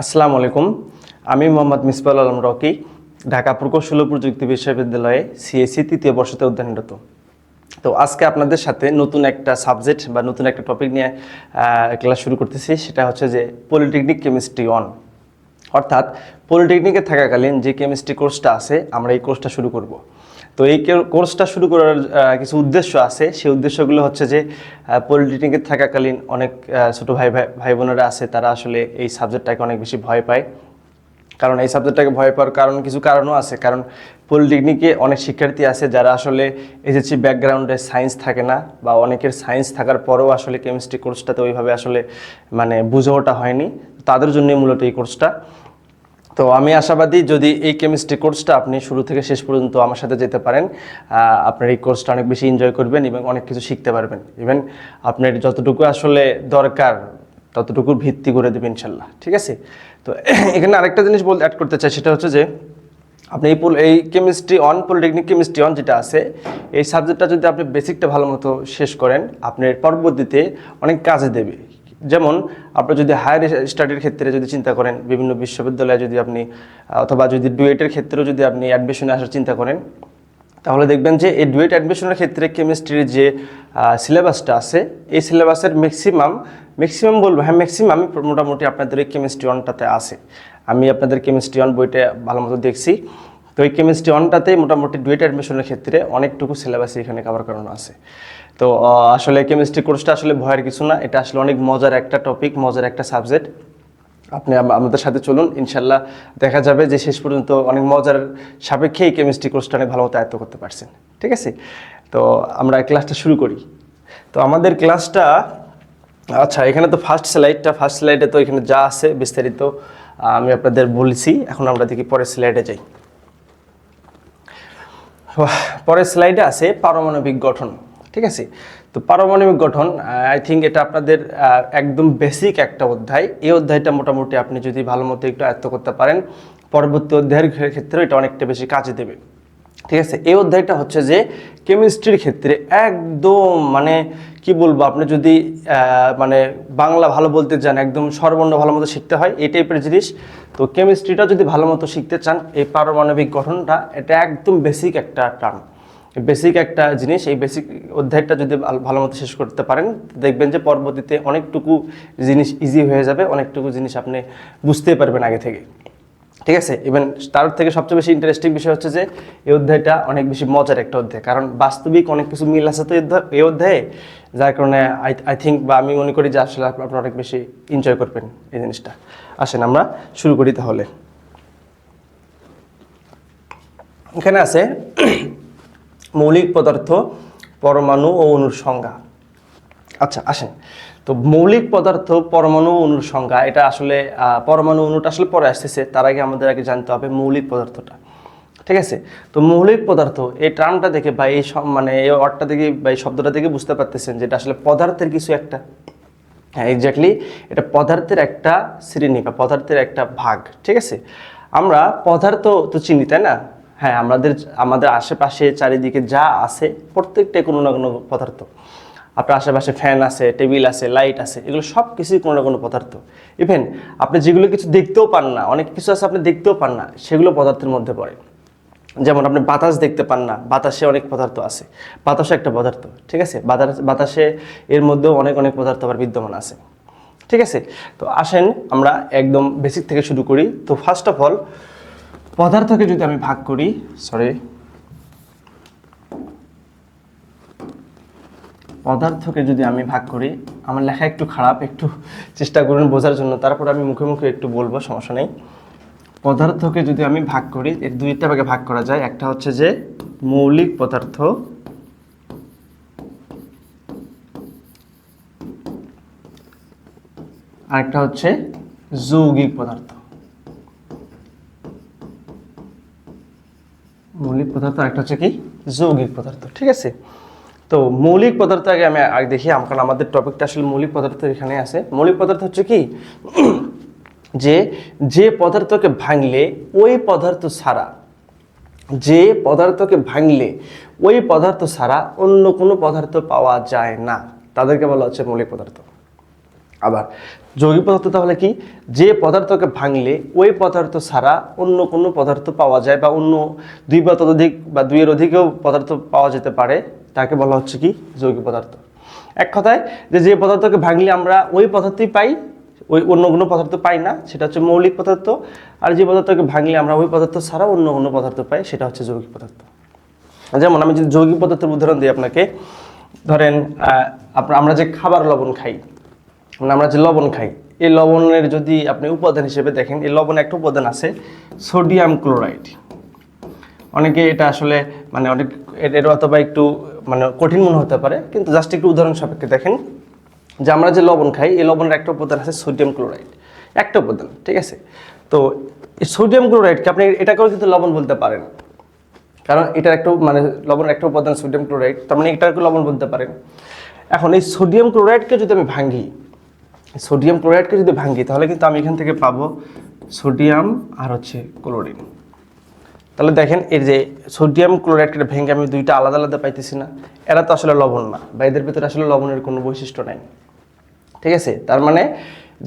আসসালামু আলাইকুম। আমি মোহাম্মদ মিসবাল আলম রকি, ঢাকা প্রকৌশল প্রযুক্তি বিশ্ববিদ্যালয়ে সিএসসি তৃতীয় বর্ষতে অধ্যয়নরত। তো আজকে আপনাদের সাথে নতুন একটা সাবজেক্ট বা নতুন একটা টপিক নিয়ে ক্লাস শুরু করতেছি, সেটা হচ্ছে যে পলিটেকনিক কেমিস্ট্রি অন অর্থাৎ পলিটেকনিকে থাকাকালীন যে কেমিস্ট্রি কোর্সটা আছে, আমরা এই কোর্সটা শুরু করব। তো এই কোর্সটা শুরু করার কিছু উদ্দেশ্য আছে। সেই উদ্দেশ্যগুলো হচ্ছে যে পলিটেকনিকে থাকাকালীন অনেক ছোট ভাই ভাই ভাই বোনেরা আছে, তারা আসলে এই সাবজেক্টটাকে অনেক বেশি ভয় পায়। কারণ এই সাবজেক্টটাকে ভয় পাওয়ার কারণ, কিছু কারণও আছে। কারণ পলিটেকনিকে অনেক শিক্ষার্থী আছে যারা আসলে এসএসসি ব্যাকগ্রাউন্ডে সায়েন্স থাকে না বা অনেকের সায়েন্স থাকার পরেও আসলে কেমিস্ট্রি কোর্সটাতে ওইভাবে আসলে মানে বুঝে ওঠা হয়নি। তাদের জন্যই মূলত এই কোর্সটা তো আমি আশাবাদী যদি এই কেমিস্ট্রি কোর্সটা আপনি শুরু থেকে শেষ পর্যন্ত আমার সাথে যেতে পারেন আপনার এই কোর্সটা অনেক বেশি এনজয় করবেন এবং অনেক কিছু শিখতে পারবেন। ইভেন আপনার যতটুকু আসলে দরকার, ততটুকুর ভিত্তি করে দেবে ইনশাল্লাহ। ঠিক আছে? তো এখানে আরেকটা জিনিস বলতে অ্যাড করতে চাই, সেটা হচ্ছে যে, আপনি এই পল- এই chemistry on polytechnic chemistry on যেটা আছে, এই সাবজেক্টটা যদি আপনি বেসিকটা ভালো মতো শেষ করেন, আপনার পরবর্তীতে অনেক কাজে দেবে। যেমন আপনি যদি হায়ার স্টাডির ক্ষেত্রে যদি চিন্তা করেন, বিভিন্ন বিশ্ববিদ্যালয়ে যদি আপনি, অথবা যদি ডুয়েটের ক্ষেত্রেও যদি আপনি অ্যাডমিশনে আসার চিন্তা করেন, তাহলে দেখবেন যে এই ডুয়েট অ্যাডমিশনের ক্ষেত্রে কেমিস্ট্রির যে সিলেবাসটা আছে, এই সিলেবাসের ম্যাক্সিমাম ম্যাক্সিমাম বলব হ্যাঁ ম্যাক্সিমাম মোটামুটি আপনাদের এই কেমিস্ট্রি অনটাতে আছে। আমি আপনাদের কেমিস্ট্রি অন বইটা ভালো মতো দেখছি। তো এই কেমিস্ট্রি অনটাতে মোটামুটি ডুয়েট অ্যাডমিশনের ক্ষেত্রে অনেকটুকু সিলেবাস এখানে কভার করানো আছে। তো আসলে কেমিস্ট্রি কোর্সটা আসলে ভয়ের কিছু না। এটা আসলে অনেক মজার একটা টপিক মজার একটা সাবজেক্ট আপনি আমাদের সাথে চলুন, ইনশাল্লাহ দেখা যাবে যে শেষ পর্যন্ত অনেক মজার সাপেক্ষে এই কেমিস্ট্রি কোর্সটা অনেক ভালো মতো আয়ত্ত করতে পারছেন। ঠিক আছে? তো, আমরা ক্লাসটা শুরু করি। তো, আমাদের ক্লাসটা আচ্ছা এখানে তো ফার্স্ট স্লাইডটা ফার্স্ট স্লাইডে তো এখানে যা আছে বিস্তারিত আমি আপনাদের বলছি। এখন আমরা দেখি পরের স্লাইডে যাই। পরের স্লাইডে আছে পারমাণবিক গঠন। ঠিক আছে? তো পারমাণবিক গঠন আই থিঙ্ক এটা আপনাদের একদম বেসিক একটা অধ্যায়। এই অধ্যায়টা মোটামুটি আপনি যদি ভালো মতো একটু আয়ত্ত করতে পারেন, পরবর্তী অধ্যায়ের ক্ষে- ক্ষেত্রে এটা অনেকটা বেশি কাজে দেবে। ঠিক আছে? এই অধ্যায়টা হচ্ছে যে কেমিস্ট্রির ক্ষেত্রে একদম মানে কি বলব, আপনি যদি মানে বাংলা ভালো বলতে চান, একদম সর্বর্ণ ভালো মতো শিখতে হয়, এই টাইপের জিনিস। তো কেমিস্ট্রিটা যদি ভালো মতো শিখতে চান, এই পারমাণবিক গঠনটা, এটা একদম বেসিক একটা টার্ম বেসিক একটা জিনিস, এই বেসিক অধ্যায়টা যদি ভাল- মতো শেষ করতে পারেন, দেখবেন যে পরবর্তীতে অনেকটুকু জিনিস ইজি হয়ে যাবে, অনেকটুকু জিনিস আপনি বুঝতেই পারবেন আগে থেকে। ঠিক আছে? ইভেন তার থেকে সবচেয়ে বেশি ইন্টারেস্টিং বিষয় হচ্ছে যে, এই অধ্যায়টা অনেক বেশি মজার একটা অধ্যায়। কারণ বাস্তবিক অনেক কিছু মিল আছে তো এই অধ্যায়- যার কারণে আই আই থিঙ্ক বা আমি মনে করি যে আসলে আপ- আপনারা অনেক বেশি এনজয় করবেন এই জিনিসটা। আসেন আমরা শুরু করি তাহলে। এখানে আছে মৌলিক পদার্থ, পরমাণু ও অণুর সংজ্ঞা। আচ্ছা আসেন। তো মৌলিক পদার্থ, পরমাণু ও অণুর সংজ্ঞা, এটা আসলে পরমাণু অণুটা আসলে পরে আসতেছে, তার আগে আমাদের আগে জানতে হবে মৌলিক পদার্থটা। ঠিক আছে? তো মৌলিক পদার্থ, এই টার্মটা দেখে বা এই মানে এই অর্ডটা দেখে বা এই শব্দটা দেখে বুঝতে পারতেছেন যে এটা আসলে পদার্থের কিছু একটা। হ্যাঁ এক্স্যাক্টলি এটা পদার্থের একটা শ্রেণি বা পদার্থের একটা ভাগ। ঠিক আছে? আমরা পদার্থ তো চিনি, তাই না? হ্যাঁ আমাদের আমাদের আশেপাশে চারিদিকে যা আছে প্রত্যেকটাই কোনো না কোনো পদার্থ। আপনার আশেপাশে ফ্যান আছে, টেবিল আছে, লাইট আছে, এগুলো সব কিছুই কোনো না কোনো পদার্থ। ইভেন আপনি যেগুলো কিছু দেখতেও পান না, অনেক কিছু আছে আপনি দেখতেও পান না, সেগুলো পদার্থের মধ্যে পড়ে। যেমন আপনি বাতাস দেখতে পান না, বাতাসে অনেক পদার্থ আছে। বাতাসও একটা পদার্থ, ঠিক আছে? বাতাস, বাতাসে এর মধ্যেও অনেক অনেক পদার্থ আবার বিদ্যমান আছে। ঠিক আছে? তো আসেন আমরা একদম বেসিক থেকে শুরু করি। তো ফার্স্ট অফ অল পদার্থকে যদি আমি ভাগ করি সরি পদার্থকে যদি আমি ভাগ করি, আমার লেখা একটু খারাপ, একটু চেষ্টা করুন বোঝার জন্য, তারপর আমি মুখে মুখে একটু বলব, সমস্যা নেই। পদার্থকে যদি আমি ভাগ করি, এর দুইটা ভাগে ভাগ করা যায়, একটা হচ্ছে যে মৌলিক পদার্থ, আরেকটা হচ্ছে যৌগিক পদার্থ। পদার্থ, আরেকটা হচ্ছে কি? যৌগিক পদার্থ, ঠিক আছে? তো মৌলিক পদার্থ আগে আমি আগে দেখি কারণ আমাদের টপিকটা আসলে মৌলিক পদার্থ এখানে আছে। মৌলিক পদার্থ হচ্ছে কি? যে যে পদার্থকে ভাঙলে ওই পদার্থ ছাড়া, যে পদার্থকে ভাঙলে ওই পদার্থ ছাড়া অন্য কোনো পদার্থ পাওয়া যায় না। তাদেরকে বলা হচ্ছে মৌলিক পদার্থ। আবার যৌগিক পদার্থ তাহলে কি? যে পদার্থকে ভাঙলে ওই পদার্থ ছাড়া অন্য কোনো পদার্থ পাওয়া যায় বা অন্য দুই বা ততোধিক বা দুইয়ের অধিকও পদার্থ পাওয়া যেতে পারে, তাকে বলা হচ্ছে কি? যৌগিক পদার্থ। এক কথায় যে যে পদার্থকে ভাঙলে আমরা ওই পদার্থই পাই, ওই অন্য কোনো পদার্থ পাই না, সেটা হচ্ছে মৌলিক পদার্থ। আর যে পদার্থকে ভাঙলে আমরা ওই পদার্থ ছাড়া অন্য কোনো পদার্থ পাই, সেটা হচ্ছে যৌগিক পদার্থ। যেমন আমি যদি যৌগিক পদার্থের উদাহরণ দিই আপনাকে, ধরেন আমরা যে খাবার লবণ খাই মানে আমরা যে লবণ খাই, এই লবণের যদি আপনি উপাদান হিসেবে দেখেন, এই লবণে একটা উপাদান আছে সোডিয়াম ক্লোরাইড। অনেকে এটা আসলে মানে অনেক এর অথবা একটু মানে কঠিন মনে হতে পারে, কিন্তু জাস্ট একটু উদাহরণ সাপেক্ষে দেখেন যে আমরা যে লবণ খাই, এই লবণের একটা উপাদান আছে সোডিয়াম ক্লোরাইড। একটা উপাদান, ঠিক আছে? তো সোডিয়াম ক্লোরাইডকে আপনি এটাকেও কিন্তু লবণ বলতে পারেন। কারণ এটার একটা মানে লবণের একটা উপাদান সোডিয়াম ক্লোরাইড, তার মানে এটাকে লবণ বলতে পারেন। এখন এই সোডিয়াম ক্লোরাইডকে যদি আমি ভাঙি সোডিয়াম ক্লোরাইডকে যদি ভাঙি তাহলে কিন্তু আমি এখান থেকে পাবো সোডিয়াম আর হচ্ছে ক্লোরিন। তাহলে দেখেন এর যে সোডিয়াম ক্লোরাইডকে ভেঙে আমি দুইটা আলাদা আলাদা পাইতেছি না, এরা তো আসলে লবণ না, বা এদের ভিতরে আসলে লবণের কোনো বৈশিষ্ট্য নাই। ঠিক আছে? তার মানে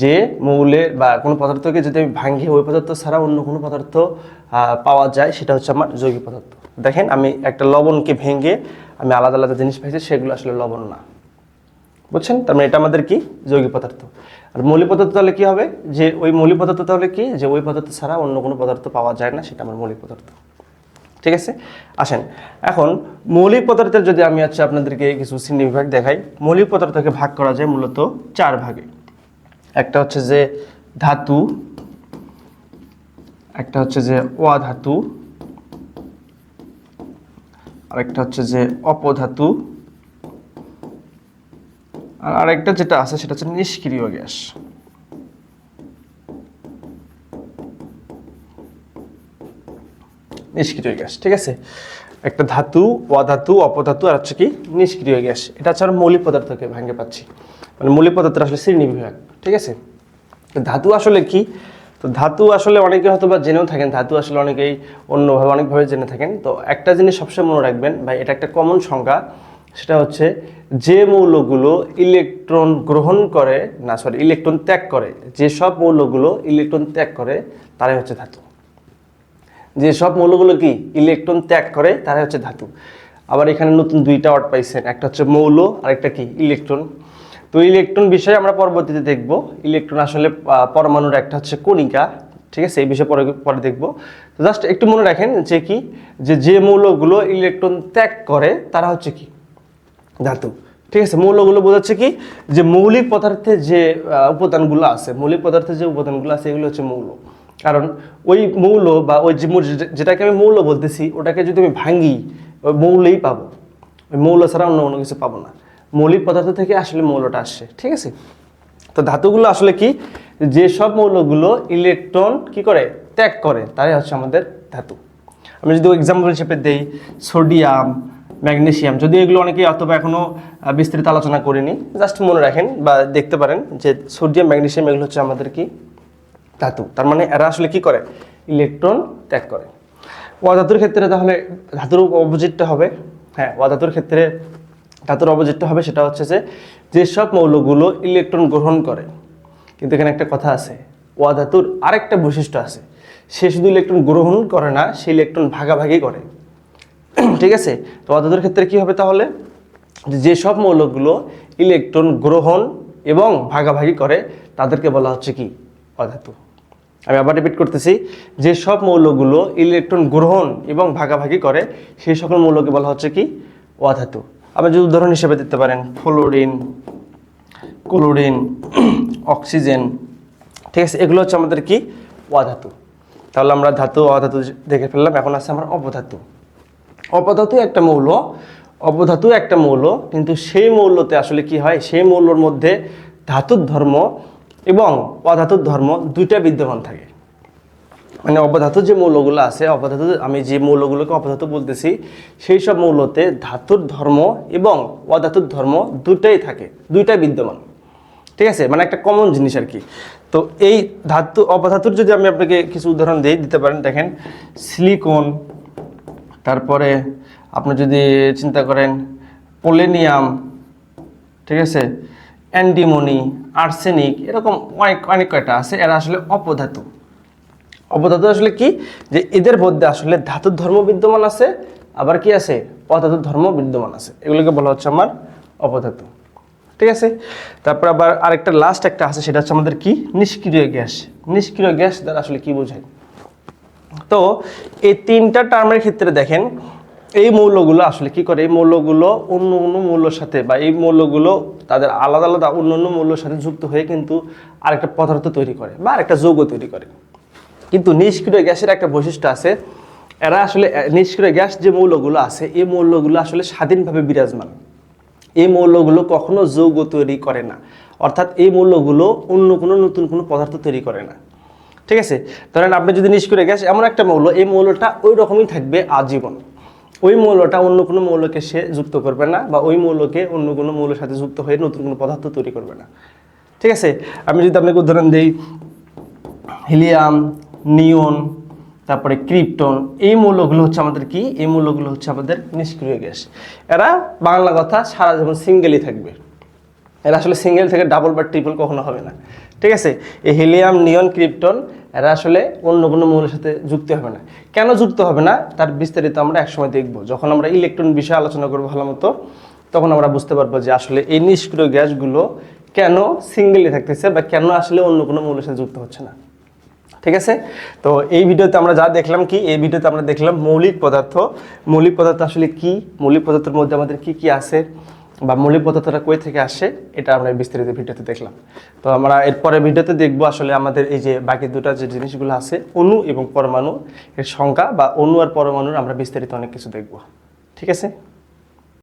যে মৌলের বা কোনো পদার্থকে যদি আমি ভাঙি ওই পদার্থ ছাড়া অন্য কোনো পদার্থ পাওয়া যায়, সেটা হচ্ছে আমার যৌগিক পদার্থ। দেখেন, আমি একটা লবণকে ভেঙে আমি আলাদা আলাদা জিনিস পাইছি, সেগুলো আসলে লবণ না। বুঝছেন? তার মানে এটা আমাদের কি? যৌগিক পদার্থ। আর মৌলিক পদার্থ তাহলে কি হবে? যে ওই মৌলিক পদার্থ তাহলে কি? যে ওই পদার্থ ছাড়া অন্য কোনো পদার্থ পাওয়া যায় না, সেটা আমার মৌলিক পদার্থ। ঠিক আছে? আসেন। এখন মৌলিক পদার্থের যদি আমি আচ্ছা আপনাদেরকে কিছু শ্রেণি বিভাগ দেখাই, মৌলিক পদার্থকে ভাগ করা যায় মূলত চার ভাগে। একটা হচ্ছে যে ধাতু, একটা হচ্ছে যে অধাতু, আরেকটা হচ্ছে যে অপধাতু আর আরেকটা যেটা আছে, সেটা হচ্ছে নিষ্ক্রিয় গ্যাস। নিষ্ক্রিয় গ্যাস, ঠিক আছে? একটা ধাতু, অধাতু, অপধাতু, আর হচ্ছে কি নিষ্ক্রিয় গ্যাস। এটা হচ্ছে আমরা মৌলিক পদার্থকে ভাঙে পাচ্ছি। মানে মৌলিক পদার্থ আসলে শ্রেণি বিভাগ, ঠিক আছে? ধাতু আসলে কি? তো ধাতু আসলে অনেকে হয়তো বা জেনেও থাকেন, ধাতু আসলে অনেকেই অন্যভাবে, অনেকভাবে জেনে থাকেন। তো একটা জিনিস সবসময় মনে রাখবেন, ভাই, এটা একটা কমন সংজ্ঞা। সেটা হচ্ছে যে মৌলগুলো ইলেকট্রন গ্রহণ করে, না সরি ইলেকট্রন ত্যাগ করে, যে সব মৌলগুলো ইলেকট্রন ত্যাগ করে, তারাই হচ্ছে ধাতু। যে সব মৌলগুলো কি? ইলেকট্রন ত্যাগ করে, তারাই হচ্ছে ধাতু। আবার এখানে নতুন দুইটা ওয়ার্ড পাইছেন, একটা হচ্ছে মৌল আর একটা কি? ইলেকট্রন। তো ইলেকট্রন বিষয়ে আমরা পরবর্তীতে দেখব। ইলেকট্রন আসলে পরমাণুর একটা হচ্ছে কণিকা, ঠিক আছে? এই বিষয়ে পরে পরে দেখব। তো জাস্ট একটু মনে রাখেন যে কি? যে যে মৌলগুলো ইলেকট্রন ত্যাগ করে, তারা হচ্ছে কি? ধাতু। ঠিক আছে, মৌলগুলো বোঝাচ্ছে কি? যে মৌলিক পদার্থে যে উপাদানগুলো আছে, মৌলিক পদার্থের যে উপাদানগুলো আছে, এগুলো হচ্ছে মৌল। কারণ ওই মৌল বা ওই যে যেটাকে আমি মৌল বলতেছি, ওটাকে যদি আমি ভাঙি ওই মৌলই পাবো। ওই মৌল ছাড়া অন্য কোনো কিছু পাবো না। মৌলিক পদার্থ থেকে আসলে মৌলটা আসছে, ঠিক আছে? তো ধাতুগুলো আসলে কি? যে সব মৌলগুলো ইলেকট্রন কি করে? ত্যাগ করে, তারাই হচ্ছে আমাদের ধাতু। আমি যদি এক্সাম্পল হিসেবে দেই, সোডিয়াম ম্যাগনেসিয়াম যদি এগুলো অনেকেই অথবা এখনও আহ, বিস্তারিত আলোচনা করিনি। জাস্ট মনে রাখেন বা দেখতে পারেন যে সোডিয়াম ম্যাগনেশিয়াম এগুলো হচ্ছে আমাদের কি? ধাতু। তার মানে এরা আসলে কি করে? ইলেকট্রন ত্যাগ করে। অধাতুর ক্ষেত্রে তাহলে ধাতুর অপোজিটটা হবে। হ্যাঁ অধাতুর ক্ষেত্রে ধাতুর অপোজিটটা হবে সেটা হচ্ছে যে যেসব মৌলগুলো ইলেকট্রন গ্রহণ করে কিন্তু এখানে একটা কথা আছে অধাতুর আরেকটা বৈশিষ্ট্য আছে। সে শুধু ইলেকট্রন গ্রহণ করে না সে ইলেকট্রন ভাগাভাগি করে। ঠিক আছে? তো অধাতুর ক্ষেত্রে কি হবে তাহলে? যেসব মৌলগুলো ইলেকট্রন গ্রহণ এবং ভাগাভাগি করে, তাদেরকে বলা হচ্ছে কি? অধাতু। আমি আবার রিপিট করতেছি। যে সব মৌলগুলো ইলেকট্রন গ্রহণ এবং ভাগাভাগি করে, সেই সকল মৌলকে বলা হচ্ছে কি? অধাতু। আপনি যদি উদাহরণ হিসেবে দিতে পারেন, ফ্লোরিন, ক্লোরিন, অক্সিজেন, ঠিক আছে? এগুলো হচ্ছে আমাদের কি? অধাতু। তাহলে আমরা ধাতু, অধাতু দেখে ফেললাম। এখন আছে আমার অপধাতু অপধাতু একটা মৌল অপধাতু একটা মৌল, কিন্তু সেই মৌলতে আসলে কি হয়? সেই মৌলর মধ্যে ধাতুর ধর্ম এবং অধাতুর ধর্ম দুইটা বিদ্যমান থাকে। মানে অপধাতু যে মৌলগুলো আছে অপধাতু আমি যে মৌলগুলোকে অপধাতু বলতেছি, সেই সব মৌলতে ধাতুর ধর্ম এবং অধাতুর ধর্ম দুটাই থাকে, দুইটাই বিদ্যমান। ঠিক আছে? মানে একটা কমন জিনিস আর কি। তো এই ধাতু, অপধাতুর যদি আমি আপনাকে কিছু উদাহরণ দিই দিতে পারেন, দেখেন সিলিকন তারপরে আপনি যদি চিন্তা করেন পোলেনিয়াম ঠিক আছে? অ্যান্টিমনি আর্সেনিক এরকম অনেক অনেক কয়টা আছে, এরা আসলে অপধাতু। অপধাতু আসলে কি? যে এদের মধ্যে আসলে ধাতুর ধর্ম বিদ্যমান আছে, আবার কি আছে? অধাতুর ধর্ম বিদ্যমান আছে। এগুলোকে বলা হচ্ছে আমার অপধাতু। ঠিক আছে? তারপর আবার আরেকটা লাস্ট একটা আছে, সেটা হচ্ছে আমাদের কি? নিষ্ক্রিয় গ্যাস। নিষ্ক্রিয় গ্যাস দ্বারা আসলে কি বোঝায়? তো এই তিনটা টার্মের ক্ষেত্রে দেখেন, এই মৌলগুলো আসলে কি করে? এই মৌলগুলো অন্য অন্য মৌলের সাথে বা এই মৌলগুলো তাদের আলাদা আলাদা অন্য অন্য মৌলের সাথে যুক্ত হয়ে কিন্তু আরেকটা পদার্থ তৈরি করে বা আরেকটা যৌগ তৈরি করে। কিন্তু নিষ্ক্রিয় গ্যাসের একটা বৈশিষ্ট্য আছে, এরা আসলে নিষ্ক্রিয় গ্যাস যে মৌলগুলো আছে, এই মৌলগুলো আসলে স্বাধীনভাবে বিরাজমান। এই মৌলগুলো কখনো যৌগ তৈরি করে না। অর্থাৎ এই মৌলগুলো অন্য কোনো নতুন কোনো পদার্থ তৈরি করে না। ঠিক আছে? ধরেন আপনি যদি নিষ্ক্রিয় গ্যাস এমন একটা মৌল, এই মৌলটা ওই রকমই থাকবে আজীবন। ওই মৌলটা অন্য কোনো মৌলকে সে যুক্ত করবে না বা ওই মৌলকে অন্য কোনো মৌলের সাথে যুক্ত হয়ে নতুন কোনো পদার্থ তৈরি করবে না। ঠিক আছে? আমি যদি আপনাকে উদাহরণ দিই, হিলিয়াম নিয়ন তারপরে ক্রিপ্টন, এই মৌলগুলো হচ্ছে আমাদের কি? এই মৌলগুলো হচ্ছে আমাদের নিষ্ক্রিয় গ্যাস এরা বাংলা কথা সারা জীবন সিঙ্গেলই থাকবে। এরা আসলে সিঙ্গেল থেকে ডাবল বা ট্রিপল কখনো হবে না। ঠিক আছে? এই হিলিয়াম নিয়ন ক্রিপ্টন এরা আসলে অন্য কোনো মৌলের সাথে যুক্ত হবে না। কেন যুক্ত হবে না? তার বিস্তারিত আমরা একসময় দেখব। যখন আমরা ইলেকট্রন বিষয়ে আলোচনা করব ভালো মতো, তখন আমরা বুঝতে পারব যে আসলে এই নিষ্ক্রিয় গ্যাসগুলো কেন সিঙ্গেলে থাকতেছে বা কেন আসলে অন্য কোনো মৌলের সাথে যুক্ত হচ্ছে না। ঠিক আছে? তো এই ভিডিওতে আমরা যা দেখলাম কি? এই ভিডিওতে আমরা দেখলাম মৌলিক পদার্থ। মৌলিক পদার্থ আসলে কি? মৌলিক পদার্থের মধ্যে আমাদের কি কি আছে? বা মৌলিক পদার্থটা কই থেকে আসে, এটা আমরা বিস্তারিত ভিডিওতে দেখলাম। তো আমরা এরপরে ভিডিওতে দেখব আসলে আমাদের এই যে বাকি দুটা যে জিনিসগুলো আছে, অণু এবং পরমাণু, এর সংখ্যা বা অণু আর পরমাণুর আমরা বিস্তারিত অনেক কিছু দেখব। ঠিক আছে?